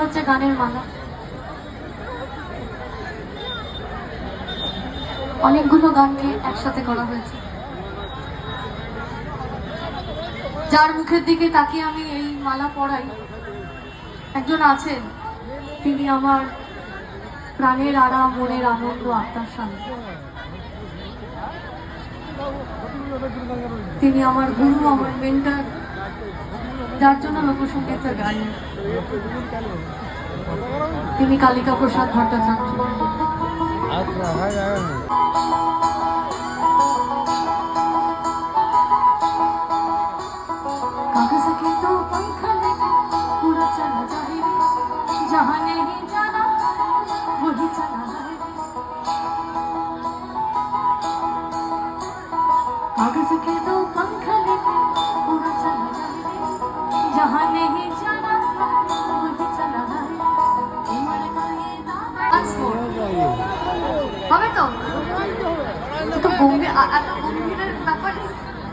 হচ্ছে গানের মালা। অনেকগুলো গানকে একসাথে করা হয়েছে। যার মুখের দিকে তাকিয়ে আমি এই মালা পড়াই একজন আছেন, তিনি আমার প্রাণের আরাম মনের আনন্দ, আত্মার শান্তি তিনি আমার গুরু, আমার মেন্টার। যার জন্য লোকসঙ্গীতের গান। তিনি কালিকা প্রসাদ ভট্টাচার্য। তো তো গম্ভীর এত গম্ভীরের ব্যাপার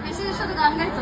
বেশি সাথে গান গাইতো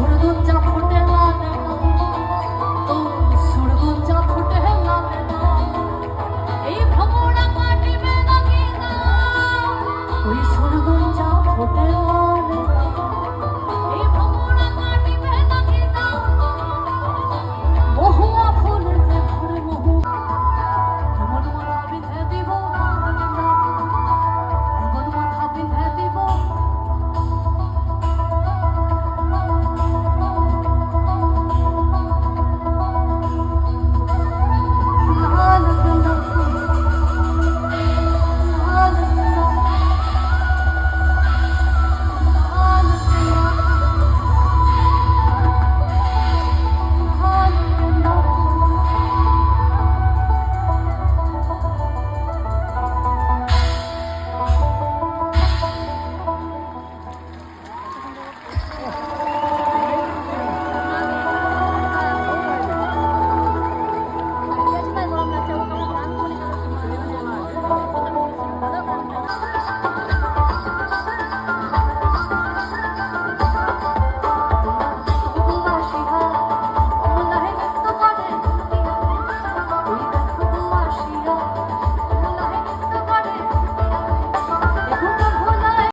ঝড় যাপন